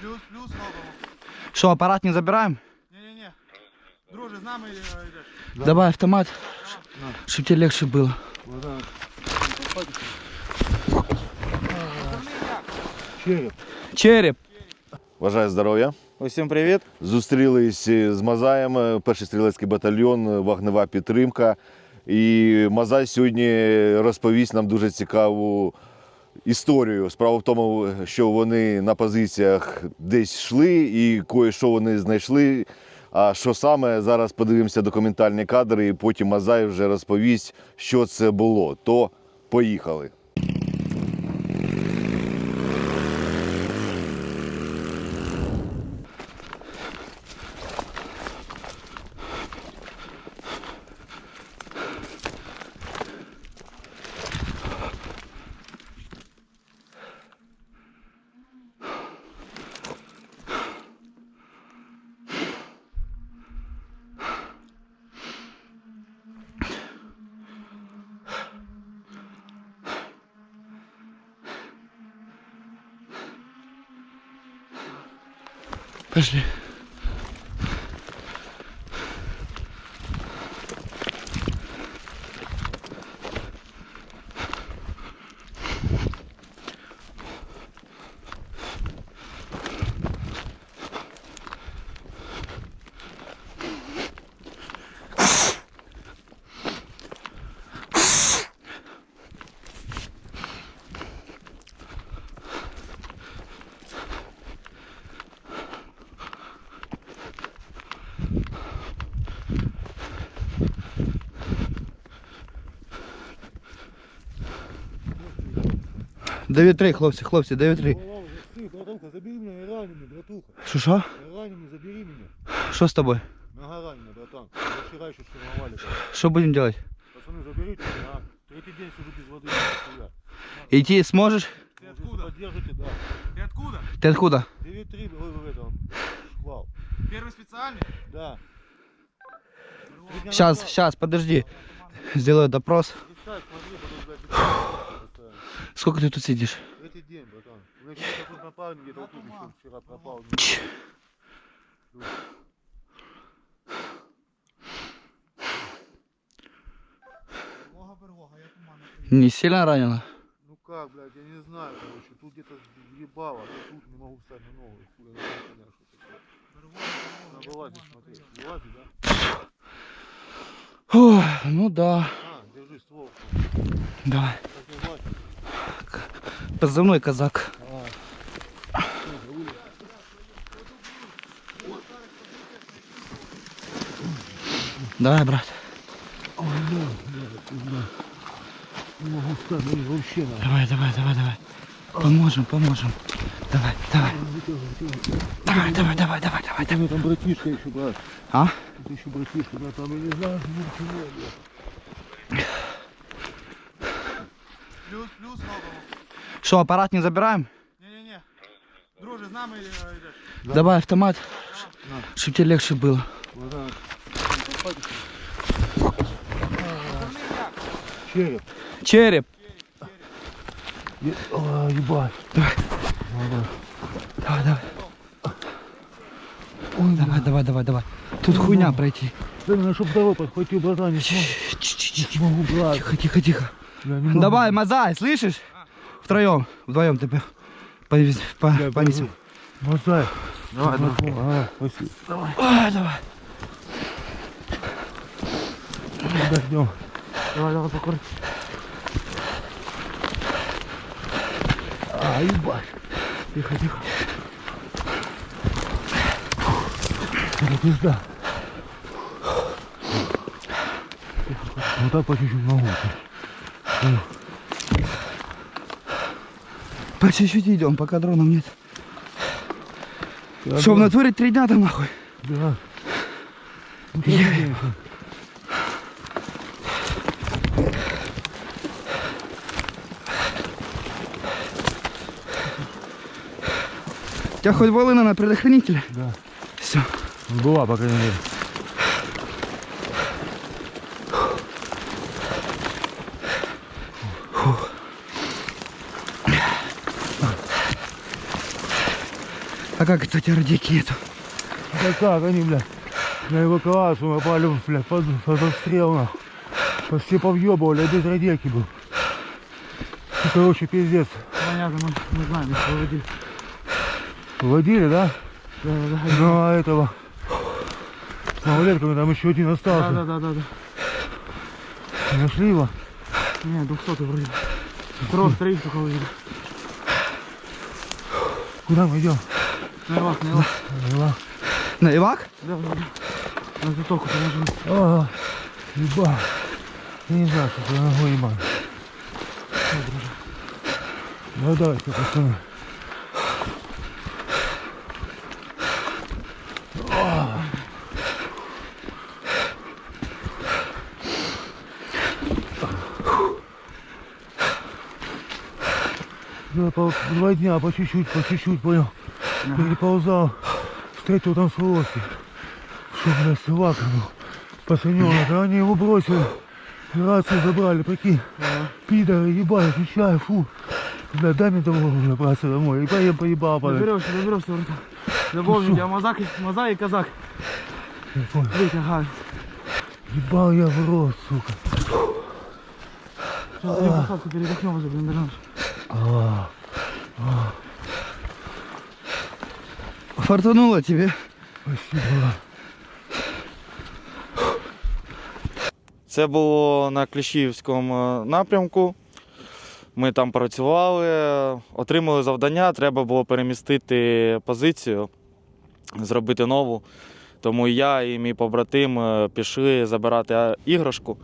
Плюс, плюс, робимо. Що, апарат не забираємо? Ні-ні-ні. Друже, з нами е, йдеш. Давай автомат, щоб тебе легше було. Череп. Бажаю здоров'я. Усім привіт. Зустрілись з Мазаєм, перший стрілецький батальйон, вогнева підтримка. І Мазай сьогодні розповість нам дуже цікаву історію. Справа в тому, що вони на позиціях десь йшли і кое-що вони знайшли. А що саме зараз подивимося документальні кадри, і потім Мазай вже розповість, що це було. То поїхали. Salut. 9-3, хлопці, хлопці, 9-3. Братуха, ну, забери мене, я ранений, братуха. Що що? Я ранений, забери мене. Що з тобою? Нога ранена, братан. Я вчера еще штурмовали. Що будемо робити? Пацаны, заберите меня, а? Третий день сижу без воды. нихуя. Іти зможеш? Ты откуда? Поддержите, да. Ты откуда? Ти откуда? 9-3 был в этом. Шквал. Первый специальный? Да. Сейчас, сейчас, подожди. Сделаю допрос. Искать, смотри, потом, Сколько ты тут сидишь? Третий день, братан. У меня тут напарник где-то вот тут еще вчера пропал. Ч. Я. Не сильно ранена? Ну как, блядь, я не знаю, короче. Тут где-то въебало, а тут не могу встать на ногу. Хуй, я не знаю, что такое. Надо я вылазить, накрив. Вылазить, да? Ой, ну да. А, держи ствол. Давай. Так. Позывной казак. Давай, брат. Не могу встать, вообще надо. Давай, давай, давай, давай. Поможем, поможем. Давай, давай. Давай, давай, давай, давай, давай, меня там братишка еще, брат. А? Тут еще братишка, брат, там не знаю, ничего, блядь. Плюс, плюс, робимо. Що, апарат не забираємо? Ні-ні-ні. Друже, з нами е, йдеш. Давай автомат, щоб тебе легше було. Братан, Пацани, як? череп. Череп. Е- А, ебать. Давай, давай. Ой, давай, давай, давай, давай. Тут хуйня пройти. Да надо, чтоб второй подхватил, братан, не смог. Ч-ч-ч. Не могу, брат. Тихо, тихо, тихо. Я не могу. Давай, Мазай, слышишь? Втроем, вдвоем ты повез- по- Бля, понесем. Мотай. Давай, давай. А, спасибо. Давай. Ай, давай. Подождем. Давай, давай, покурь. А, ебать. Тихо, тихо. Это пизда. Вот так по чуть-чуть могу. По чуть-чуть идем, пока дронов нет. Я Что, в натуре три дня там нахуй? Да. Ну, Я-. У тебя хоть волына на предохранителе? Да. Все. Была, по крайней мере. Как, кстати, радики нету? Да как они, блядь, на эвакуацию напали, блядь, под, под обстрел, нахуй. Почти повъебывали, я без радейки был. Ну, Короче, пиздец. Понятно, мы не знаем, их выводили. Водили, да? Да, да, да. Ну, а этого... Малолетками там еще один остался. да, да, да, да. Нашли его? Не, 200 вроде. Второго, троих только увидели. Куда мы идем? На Ивак, на Ивак. Ела. На Ивак? Да, да, да. На затоку положили. А, еба. Я не знаю, что это ногой ебать. Ну давайте, пацаны. По два дня, по чуть-чуть, по чуть-чуть, понял. Переползал. Встретил там сволочи. Что, блядь, собака был. Пацаненок, а они его бросили. И рацию забрали, прикинь. Пидоры, ебать, отвечаю, фу. Бля, дай мне того браться домой. И поем поебал, падать. Доберешься, доберешься, братан. Запомни, я мазак, и- маза и казак. Я понял. Видите, ага. Ебал я в рот, сука. Сейчас передохнем уже, блин, А, Фартануло тебе. Це було на Кліщівському напрямку. Ми там працювали, отримали завдання, треба було перемістити позицію, зробити нову. Тому я і мій побратим е, пішли забирати іграшку.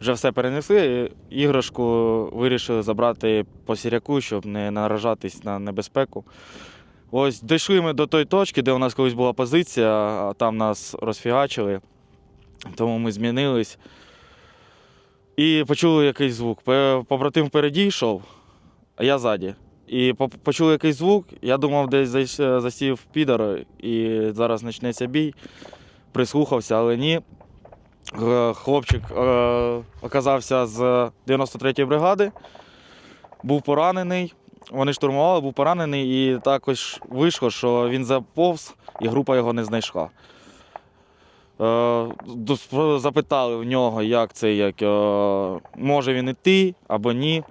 Вже все перенесли. Іграшку вирішили забрати по сіряку, щоб не наражатись на небезпеку. Ось дійшли ми до тої точки, де у нас колись була позиція, а там нас розфігачили. Тому ми змінились. І почули якийсь звук. Побратим впереді йшов, а я ззаді. І почули якийсь звук. Я думав, десь засів підар, і зараз почнеться бій. Прислухався, але ні. Хлопчик е, оказався з 93-ї бригади, був поранений. Вони штурмували, був поранений, і також вийшло, що він заповз, і група його не знайшла. Е, запитали в нього, як це, як, е, може він іти або ні.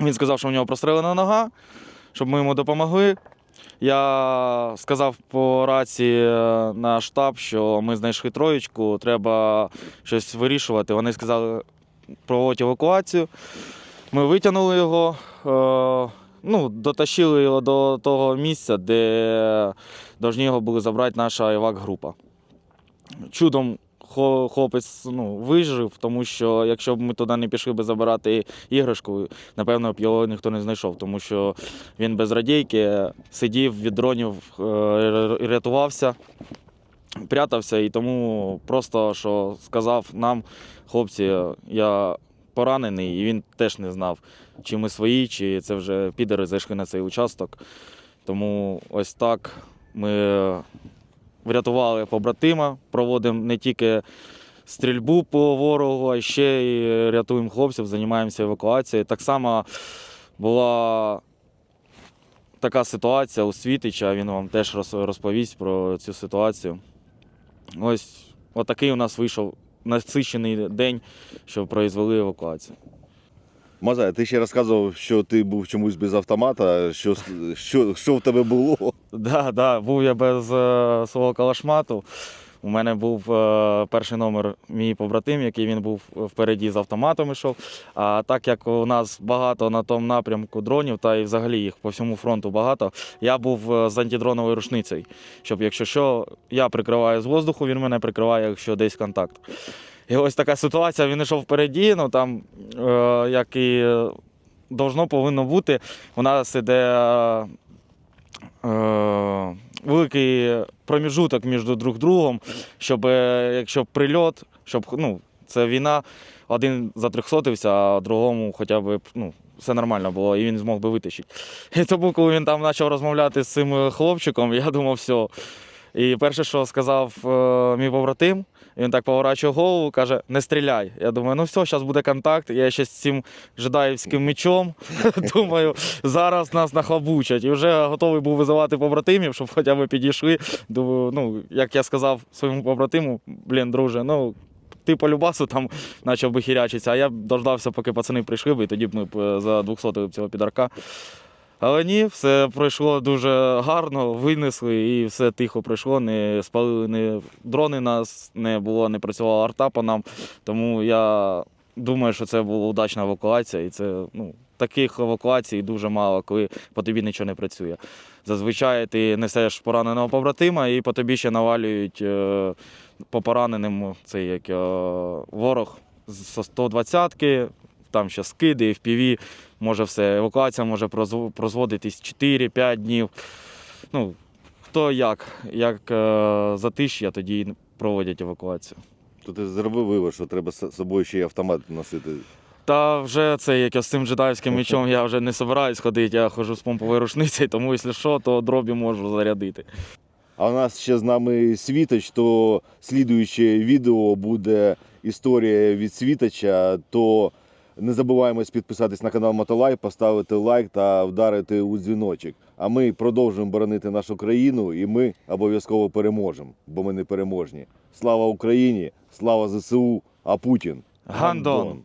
Він сказав, що в нього прострелена нога, щоб ми йому допомогли. Я сказав по рації е, на штаб, що ми знайшли троєчку, треба щось вирішувати. Вони сказали, проводять евакуацію. Ми витягнули його, ну, дотащили його до того місця, де повинні його були забрати наша івак-група чудом хлопець ну, вижив, тому що якщо б ми туди не пішли би забирати іграшку, напевно б його ніхто не знайшов, тому що він без радійки сидів від дронів, е, рятувався, прятався, і тому просто що сказав нам, хлопці, я поранений, і він теж не знав, чи ми свої, чи це вже підери зайшли на цей участок. Тому ось так ми врятували побратима, проводимо не тільки стрільбу по ворогу, а ще й рятуємо хлопців, займаємося евакуацією. Так само була така ситуація у Світича, він вам теж розповість про цю ситуацію. Ось отакий у нас вийшов насичений день, що произвели евакуацію. Мазай, ти ще розказував, що ти був чомусь без автомата. Що, що, що в тебе було? Да, да, був я без е, свого калашмату. У мене був е, перший номер мій побратим, який він був впереді з автоматом ішов. А так як у нас багато на тому напрямку дронів, та і взагалі їх по всьому фронту багато, я був е, з антидроновою рушницею. Щоб якщо що, я прикриваю з воздуху, він мене прикриває, якщо десь контакт. І ось така ситуація, він йшов впереді, ну там, е, як і должно повинно бути, у нас іде. е, великий проміжуток між друг другом, щоб е, якщо прильот, щоб ну, це війна, один затрьохсотився, а другому хоча б ну, все нормально було, і він змог би витащити. І тому, коли він там почав розмовляти з цим хлопчиком, я думав, все. І перше, що сказав е, мій побратим, він так поворачує голову, каже: не стріляй. Я думаю, ну все, зараз буде контакт. Я ще з цим жедаївським мечом. Думаю, зараз нас нахлобучать. І вже готовий був визивати побратимів, щоб хоча б підійшли. Думаю, ну, як я сказав своєму побратиму, блін, друже, ну. Ти по любасу там почав би хірячитися, а я дождався, поки пацани прийшли б, і тоді б ми е, за 200 цього підарка. Але ні, все пройшло дуже гарно, винесли і все тихо пройшло. Не спалили не дрони нас, не було, не працювала арта по нам. Тому я думаю, що це була удачна евакуація. І це ну, таких евакуацій дуже мало, коли по тобі нічого не працює. Зазвичай ти несеш пораненого побратима і по тобі ще навалюють е, по пораненим цей як ворог з 120-ки, там ще скиди, FPV, може все. Евакуація може прозводитись 4-5 днів. Ну, хто як, як е, затиш'я, тоді проводять евакуацію. То ти зробив вивод, що треба з собою ще й автомат носити. Та вже це як я з цим джедаївським мечом я вже не собираюсь ходити, я ходжу з помповою рушницею, тому якщо що, то дробі можу зарядити. А у нас ще з нами Світоч, то слідуюче відео буде історія від Світоча. То не забуваємось підписатись на канал Мотолай, поставити лайк та вдарити у дзвіночок. А ми продовжуємо боронити нашу країну, і ми обов'язково переможемо, бо ми не переможні. Слава Україні! Слава ЗСУ! А Путін Гандон!